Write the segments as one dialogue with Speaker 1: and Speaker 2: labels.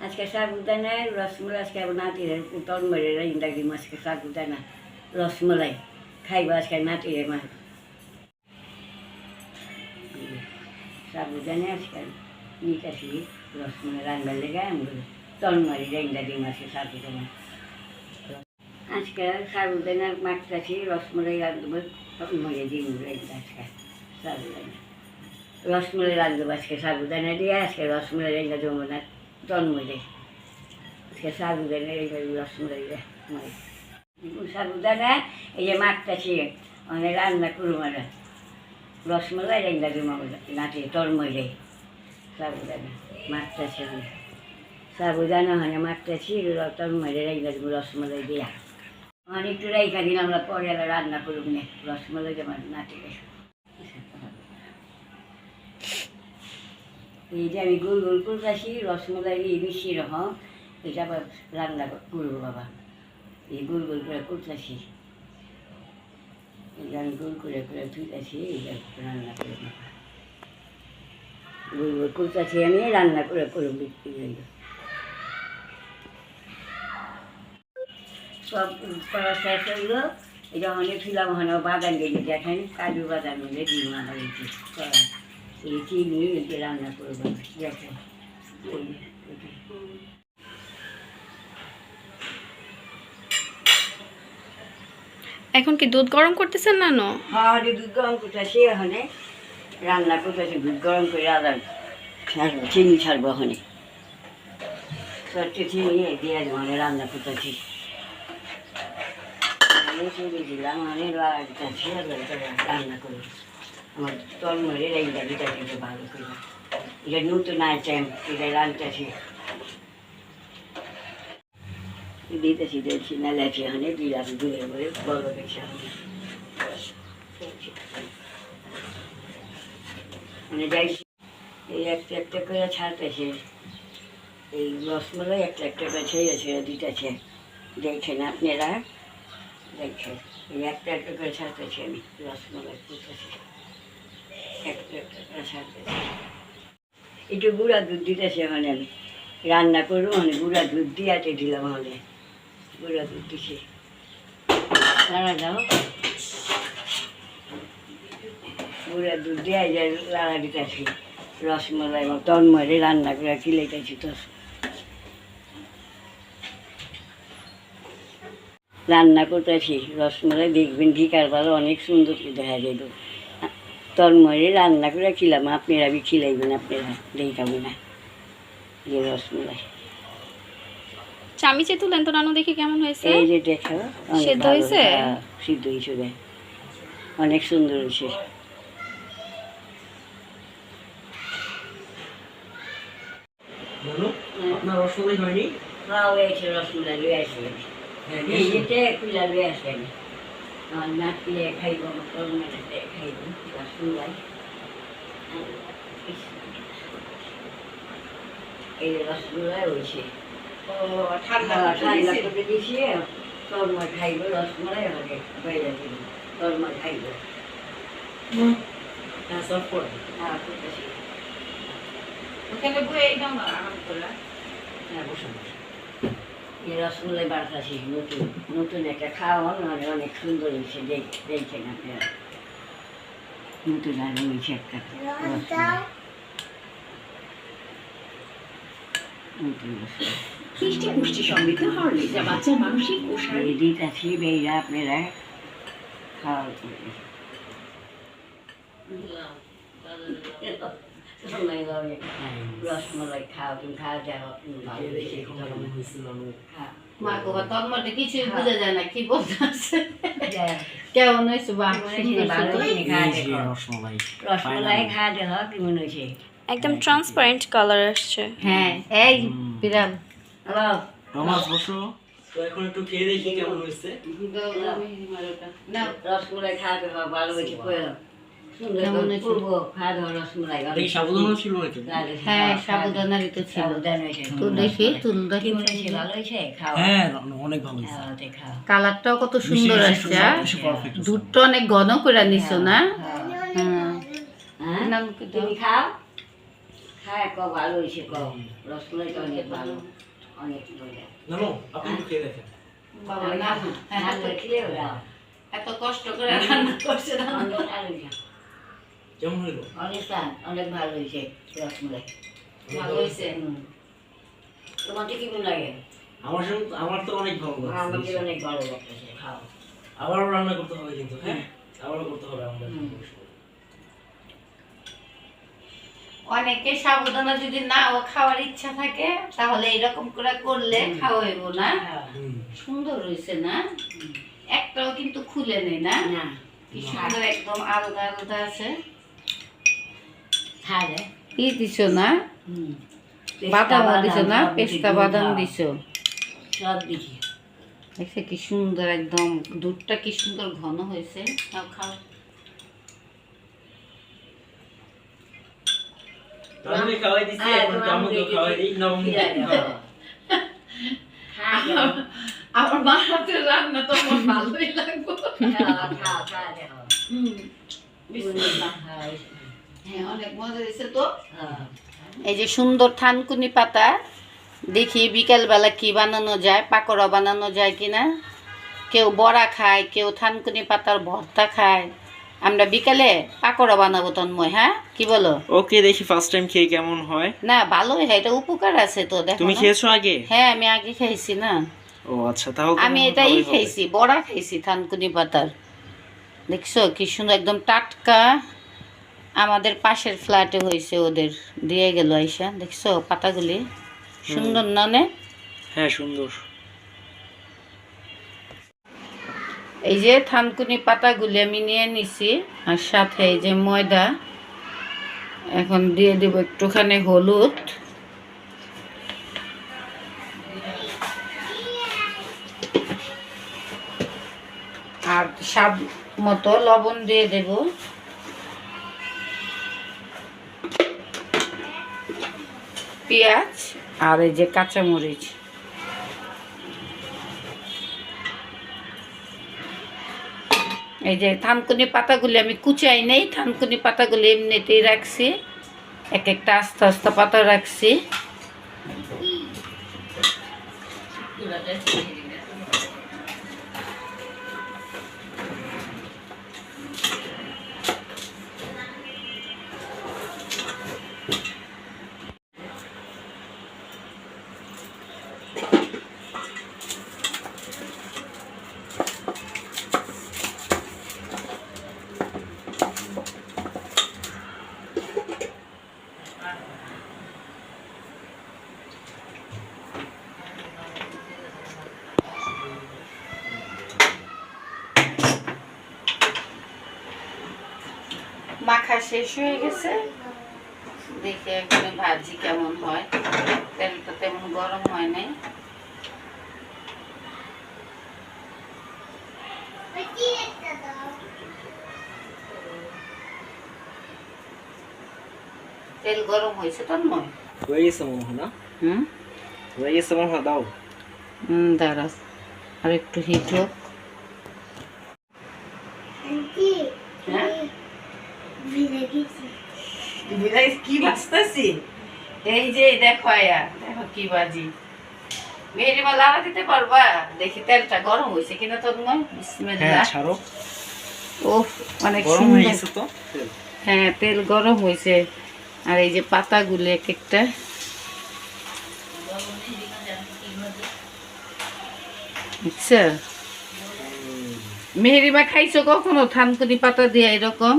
Speaker 1: আজকে সাবুদানায় রসমলাই আজকে নাতির তল মেরে রাইন্দা দিম আজকে সাবুদানা রসমলাই খাইব আজকে নাতিরে মা সাবুদানে আজকে নিতেছি রসমলাই রান্নার লেগে আমি তল মারি রাইন্দা দিম আজকে সাবুদানা আজকে সাবুদানার মাখতেছি রসমলাই রাঁধবো তল মারি দিম রাইন্দা আজকে সাবুদানা রসমলাই রাঁধবো আজকে সাবুদানা দিয়ে আজকে রসমলাই রাইন্দা দেবো না জন্মলে আজকে সাবুদানা এই রসমলাই মানে সাবুদানা এই যে মাখতেছি অনেক রান্না করব মানে রসমলাই রান্না দেবো নাতি তরমলে সাবুদানা মাখতেছি আমি সাবুদানা মানে মাখতেছি তরমলে রান্না দেবো রসমলাই দিয়া অনেকটু রাইখা দিন আমরা পরে রান্না করুক না রসমলাই দেবো নাতিকে। এই যে আমি গোল গোল করতেছি রসমলাই দিয়ে মিশিয়ে রকম, এটা আবার রান্না করব বাবা। এই গোল গোল করে করতেছি এই আমি গোল করে করে ধুইতেছি এইটা রান্না করে গোল গোল করতেছি আমি রান্না করে করে বিক্রি সব করা শেষ হইল। এটা অনেক ছিলাম ওখানে বাদাম গেলে দেখেন, কাজু বাদাম মিলে করা। এই চিনি এতে রান্না করব দেখো ওই।
Speaker 2: এখন কি দুধ গরম করতেছেন না নো
Speaker 1: হ্যাঁ দুধ গরম করতেছি ওখানে রান্না করতেছি, দুধ গরম করে আদা চিনি ছাড়বো ওখানে সরষে, চিনি দিয়ে ওখানে রান্না করতেছি। চিনি দিলাম রান্না করব। আমার তলমরে রাইন্দা দিতে দিতে ভালো করে এটা নতুন আইটেম এটা রান্নতেছি দিতেছি দিয়েছি না লেছি ওখানে দিলাম দুধের করে বড় দেখছি মানে যাইছি এই একটা একটা করে ছাড়তেছে এই রসমলাই একটা একটা করে ছেড়ে ছেড়ে দিতেছে দেখছেন আপনারা দেখছেন এই একটা একটা করে ছাড়তেছি আমি রসমলাই করতেছি একটা গুঁড়া দুধ দিতেছে মানে আমি। রান্না করব মানে গুঁড়া দুধ দিয়াতে দিলাম মানে গুঁড়া দুধ দিছি। লাড়া দাও গুঁড়া দুধ দিয়ে যে লাড়া দিতেছি। রসমলাই এবং তন্মরে রান্না করে কিলাইতেছি তো। রান্না করতেছি। রসমলাই দেখবেন বিকাল বেলা অনেক সুন্দর দেখা যাইব। তন্মরে রান্না করে খিলাম আপনারা বি খিলাইবেন আপনারা দেখাবো না। যে রসমলাই।
Speaker 2: চামিচে তুলেন তো নানু দেখি কেমন হয়েছে?
Speaker 1: এই যে দেখো অনেক
Speaker 2: সেদ্ধ হয়েছে?
Speaker 1: হ্যাঁ, সিদ্ধ হয়েছে অনেক সুন্দর হয়েছে।
Speaker 3: বলো আপনার রসগোল্লাই হয়নি?
Speaker 1: খাওয়া হয়েছে রসগোল্লা লয়ে আসে
Speaker 3: হ্যাঁ
Speaker 1: এই যেতে কুলা লয়ে আসেন। আমার নাতিলে খাইব আমার তরুণাতে খাইব রসগোল্লাই এই যে রসগোল্লাই হয়েছে ঠান্ডা ঠান্ডা করে দিছি তরমা খাইব রসগোল্লাই আমাকে বাইরে দিব তরমা খাইব।
Speaker 3: হ্যাঁ সব করে
Speaker 1: হ্যাঁ করতেছি।
Speaker 4: ওখানে বয়ে এই না আরাম করে।
Speaker 1: হ্যাঁ বসে। এই রসগোল্লাই নতুন নতুন একটা খাওয়া মানে অনেক সুন্দর হয়েছে দেখ দেখছেন আপনারা নতুন আর হয়েছে একটা রসগোল্লাই। নতুন রসগোল্লাই।
Speaker 4: খ্রিস্টি পুষ্টি সমৃদ্ধ হরলি যা বাচ্চার মানসিক ও শারীরিক
Speaker 1: এই দিতেছি বেইরা আপনারা খাওয়া সময় হবে রসমলাই খাও তুমি খাওয়া যাও
Speaker 4: মা গো তোর মধ্যে কিছুই বোঝা যায় না কি বলতেছে
Speaker 1: যাও।
Speaker 4: কেমন হয়েছে।
Speaker 3: রসমালাই
Speaker 1: খাওয়া দেখো কেমন হয়েছে
Speaker 2: একদম ট্রান্সপারেন্ট কালার আসছে।
Speaker 4: হ্যাঁ এই
Speaker 1: হ্যালো
Speaker 3: বসো। তো এখন একটু খেয়ে দেখি কেমন হয়েছে।
Speaker 4: না
Speaker 1: রসমালাই খাওয়া দেখো ভালো হয়েছে
Speaker 4: কালারটাও কত সুন্দর আসছে হ্যাঁ? দুধটা অনেক ঘন করে নিছো না
Speaker 1: হ্যাঁ
Speaker 4: হ্যাঁ
Speaker 1: হ্যাঁ? তুমি খাও হ্যাঁ ক ভালো হয়েছে ক রসমালাইটা অনেক ভালো অনেক
Speaker 4: না হ্যাঁ,
Speaker 1: না
Speaker 4: এত কষ্ট করে রান্না করছে না
Speaker 1: অনেক ভালো হয়েছে
Speaker 3: কেমন হইল?
Speaker 1: অনেক অনেক ভালো হয়েছে রসমলাই।
Speaker 4: ভালো হয়েছে।
Speaker 1: তোমাকে লাগে?
Speaker 3: আমার সঙ্গে আমার তো অনেক ভালো
Speaker 1: আমাকে অনেক ভালো লাগতেছে খাও।
Speaker 3: আবারও রান্না করতে হবে কিন্তু হ্যাঁ? আবারও করতে হবে আমাদের
Speaker 4: অনেকে সাবধানে যদি নাও খাওয়ার ইচ্ছা থাকে তাহলে এরকম করে করলে খাওয়া হইব না।
Speaker 1: হ্যাঁ।
Speaker 4: সুন্দর হয়েছে না? একটাও কিন্তু খুলে নেই না?
Speaker 1: না।
Speaker 4: কি সুন্দর একদম আলাদা আলাদা আছে।
Speaker 1: রে।
Speaker 4: কি দিছো না?
Speaker 1: হুম।
Speaker 4: বাদামও দিছো না? পেস্তা বাদাম। দিছো?
Speaker 1: সব দিছি।
Speaker 4: দেখছে কি সুন্দর একদম। দুধটা কি সুন্দর ঘন হয়েছে। খাও। খাও
Speaker 1: হ্যাঁ, খাও।
Speaker 4: আমার মা হাতের রান্না তো আমার ভালোই লাগবে।
Speaker 1: হ্যাঁ,
Speaker 4: হ্যাঁ অনেক মজা হয়েছে তো। এই যে সুন্দর থানকুনি পাতা দেখি বিকেলবেলা কি বানানো যায় পাকোড়া বানানো যায় কিনা। কেউ বড়া খায় কেউ থানকুনি পাতার ভর্তা খায়। আমরা বিকালে পাকোড়া বানাবো তন্ময় হ্যাঁ? কি বলো?
Speaker 5: ওকে দেখি ফার্স্ট টাইম খেয়ে কেমন হয়।
Speaker 4: না ভালোই হয় এটা উপকার আছে তো দেখো
Speaker 5: তুমি খেয়েছো আগে?
Speaker 4: হ্যাঁ আমি আগে খাইছি না।
Speaker 5: ও আচ্ছা তাহলে তো
Speaker 4: আমি এটাই। খাইছি বড়া খাইছি থানকুনি পাতার। দেখছ কি সুন্দর একদম টাটকা। আমাদের পাশের ফ্ল্যাটে হয়েছে ওদের। দিয়ে গেল আইসা। দেখছ পাতাগুলি? সুন্দর ননে
Speaker 5: হ্যাঁ সুন্দর।
Speaker 4: এই যে থানকুনি পাতাগুলি আমি নিয়ে নিছি আর সাথে এই যে ময়দা। এখন দিয়ে দেব একটুখানি হলুদ। আর স্বাদ মতো লবণ দিয়ে দেব। পেঁয়াজ আর এই যে কাঁচামরিচ। এই যে থানকুনি পাতাগুলি আমি কুচাই নেই, থানকুনি পাতাগুলি এমনিতেই রাখছি। এক একটা আস্তে আস্তে পাতা রাখছি। শেষ হয়ে গেছে। দেখে এখানে ভাজি কেমন হয়। তেলটা তেমন গরম হয় নাই। তেল গরম হয়েছে তন্ময়?
Speaker 5: হয়ে গেছে মনে হয় না?
Speaker 4: হুম?
Speaker 5: হয়ে গেছে মনে হয় দাও।
Speaker 4: হুম দাঁড়া আর একটু হিট হোক হ্যাঁ বিলাই কি বাজতেছি এই যে দেখো আয়া দেখো কি বাজি। মেয়েরি লাড়া দিতে পারবা? দেখি তেলটা গরম হয়েছে কিনা তোর মন
Speaker 5: হ্যাঁ
Speaker 4: বিসমিল্লাহ
Speaker 5: ছাড়ো।
Speaker 4: ও অনেক সুন্দর।
Speaker 5: তো। তেল।
Speaker 4: হ্যাঁ তেল গরম হয়েছে। আর এই যে পাতাগুলো এক একটা। আচ্ছা। মেহেরিমা খাইছো কখনো? থানকুনি পাতা দিয়ে এরকম?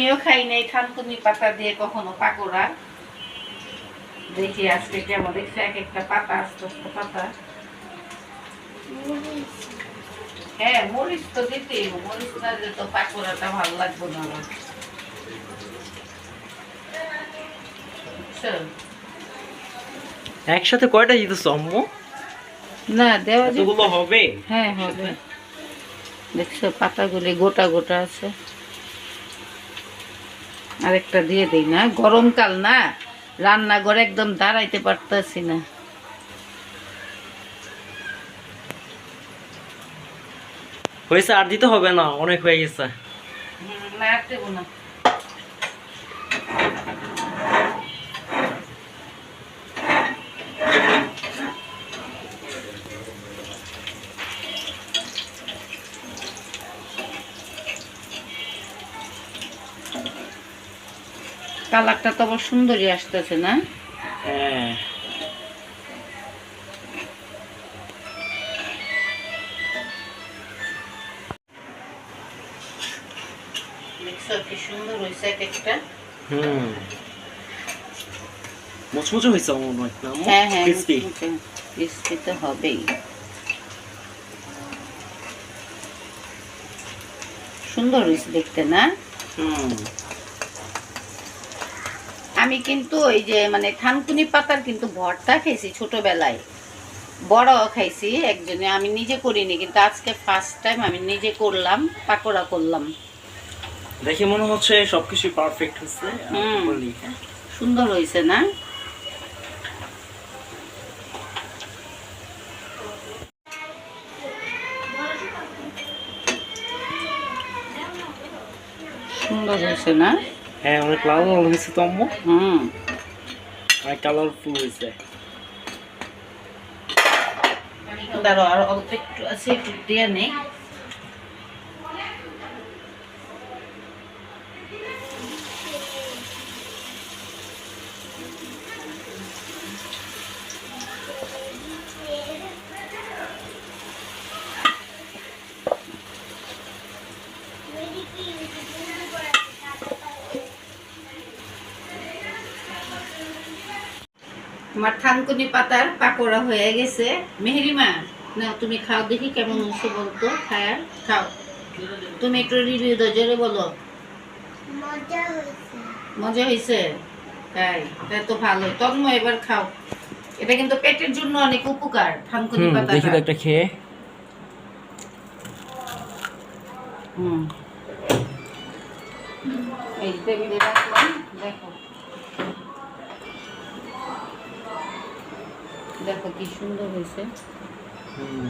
Speaker 4: আমিও খাই নাই থানকুনি পাতা দিয়ে কখনো পাকোড়া দেখি আজকে কেমন দেখছি এক একটা পাতা আস্তে আস্তে পাতা। হ্যাঁ মরিচ তো দিতেই মরিচ না দিলে তো পাকোড়াটা ভালো লাগবে না আমার।
Speaker 5: একসাথে কয়টা দিতেছো আম্মু?
Speaker 4: না দেওয়া যাবে
Speaker 5: হবে?
Speaker 4: হ্যাঁ হবে। দেখছ পাতাগুলি গোটা গোটা আছে। আরেকটা দিয়ে দিই না। গরমকাল না রান্নাঘরে একদম দাঁড়াইতে পারতেছি না।
Speaker 5: হয়েছে আর দিতে হবে না অনেক হয়ে গেছে।
Speaker 4: না আর দেবো না। কালারটা তো আবার সুন্দরই আসতেছে না?
Speaker 5: হ্যাঁ।
Speaker 4: কি সুন্দর হয়েছে এক একটা?
Speaker 5: হুম। মুচমুচে হয়েছে আমার মনে হয়
Speaker 4: হ্যাঁ হ্যাঁ
Speaker 5: Crispy?
Speaker 4: ক্রিস্পি তো হবেই। সুন্দর হয়েছে দেখতে না?
Speaker 5: হুম।
Speaker 4: আমি কিন্তু ওই যে মানে থানকুনি পাতার কিন্তু ভর্তা খাইছি ছোটবেলায়। বড় খাইছি একজনে আমি নিজে করিনি কিন্তু আজকে ফার্স্ট টাইম আমি নিজে করলাম পাকোড়া করলাম।
Speaker 5: দেখে মনে হচ্ছে সবকিছু পারফেক্ট হচ্ছে
Speaker 4: সুন্দর হয়েছে না? সুন্দর হয়েছে না?
Speaker 5: হ্যাঁ অনেক লাল লাল হয়েছে তো আম্মু।
Speaker 4: হুম।
Speaker 5: অনেক কালারফুল হয়েছে।
Speaker 4: দাঁড়ো আর অল্প একটু আছে একটু দিয়ে নেই। আমার থানকুনি পাতার পাকোড়া হয়ে গেছে। মেহেরিমা না তুমি খাও দেখি কেমন হচ্ছে বলতো? খায় খাও। তুমি একটু রিভিউ দাও জোরে বলো। মজা হয়েছে। তাই তাই তো ভালো। তন্ময় এবার খাও। এটা কিন্তু পেটের জন্য অনেক উপকার থানকুনি পাতা
Speaker 5: দেখি একটা খেয়ে।
Speaker 4: হুম। এই রাখলাম দেখো। দেখো কি সুন্দর হয়েছে।
Speaker 5: হুম।